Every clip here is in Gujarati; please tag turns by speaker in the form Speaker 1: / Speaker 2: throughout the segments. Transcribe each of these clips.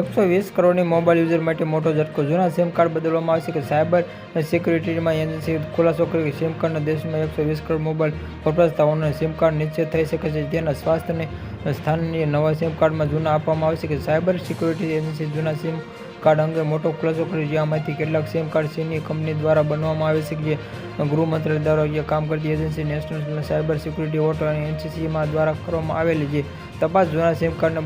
Speaker 1: એકસો વીસ કરોડની મોબાઈલ યુઝર માટે મોટો ઝટકો. જૂના સિમ કાર્ડ બદલવામાં આવશે કે સાયબર સિક્યુરિટીમાં એજન્સી ખુલાસો કર્યો કે સિમ કાર્ડના દેશમાં એકસો વીસ કરોડ મોબાઈલ વપરાશકર્તાઓને સિમ કાર્ડ નિશ્ચિત થઈ શકે છે. જેના સ્વાસ્થ્યને સ્થાનની નવા સિમ કાર્ડમાં જૂના આપવામાં આવશે કે સાયબર સિક્યુરિટી એજન્સી જૂના સિમ કાર્ડ અંગે મોટો ખુલાસો કર્યો. જેમાંથી કેટલાક સિમ કાર્ડ ચીની કંપની દ્વારા બનાવવામાં આવે છે જે ગૃહ મંત્રાલય દ્વારા કામ કરતી agency national cyber security auto અને એનસીસીમાં દ્વારા કરવામાં આવેલી છે. તપાસ જૂના સિમ કાર્ડને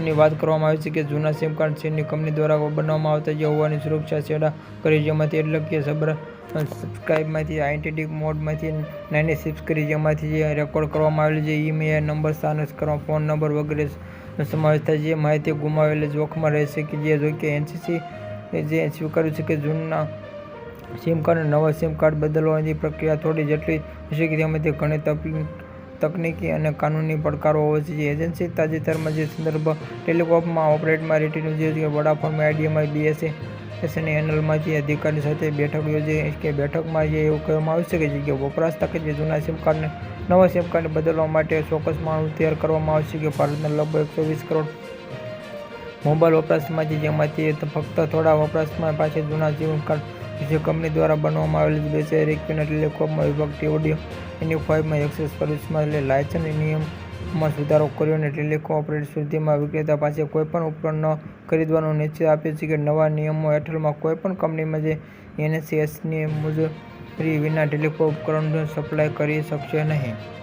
Speaker 1: બદલવાની વાત કરવામાં આવી છે કે જૂના સિમ કાર્ડ ચીનની કંપની દ્વારા બનાવવામાં આવતા જે હોવાની સુરક્ષા છેડા કરી જેમાંથી એટલે કે સબર સબસ્ક્રાઇબમાંથી આઈડેન્ટિટી મોડમાંથી, નાની સિપ્સ કરી જેમાંથી જે રેકોર્ડ કરવામાં આવેલી છે, ઈમેલ, નંબર સ્થાનસ કરવા, ફોન નંબર વગેરે સમાવેશ થાય જે માહિતી ગુમાવેલી જોખમમાં રહેશે કે જે જોકે એનસીસી જે સ્વીકાર્યું છે કે જૂના સિમ કાર્ડ નવા સિમ કાર્ડ બદલવાની પ્રક્રિયા થોડી જેટલી હશે કે તેમાંથી ઘણી તકલીફ તકનીકી અને કાનૂની પડકારો હોવા છે. એજન્સી તાજેતરમાં જે સંદર્ભ ટેલિકોમમાં ઓપરેટમાં રેટિન્યુ જે છે વડાફોનમાં આઈડિયામાં બીએસએ એનએલમાં જે અધિકારી સાથે બેઠક યોજી કે બેઠકમાં જે એવું કહેવામાં આવ્યું છે કે વપરાશતા કે જે જૂના સિમ કાર્ડને, નવા સિમ કાર્ડને બદલવા માટે ચોક્કસ માણસ તૈયાર કરવામાં આવશે કે ભારતના લગભગ એકસો વીસ કરોડ મોબાઈલ વપરાશમાંથી જેમાંથી ફક્ત થોડા વપરાશમાં પાછળ જૂના સિમ કાર્ડ જે કંપની દ્વારા બનાવવામાં આવેલી બેસે એકવીસના ટેલિકોમમાં વિભાગ ટીઓડીઓ એની ફાઇવમાં એક્સેસ સર્વિસમાં એટલે લાયસન્સ નિયમમાં સુધારો કર્યો અને ટેલિકોમ ઓપરેટર સુધીમાં વિક્રેતા પાસે કોઈપણ ઉપકરણ ન ખરીદવાનો નિશ્ચય આપ્યો છે કે નવા નિયમો હેઠળમાં કોઈપણ કંપનીમાં જે એનએસસીએસની મુજબ ફ્રી વિના ટેલિકોમ ઉપકરણનો સપ્લાય કરી શકશે નહીં.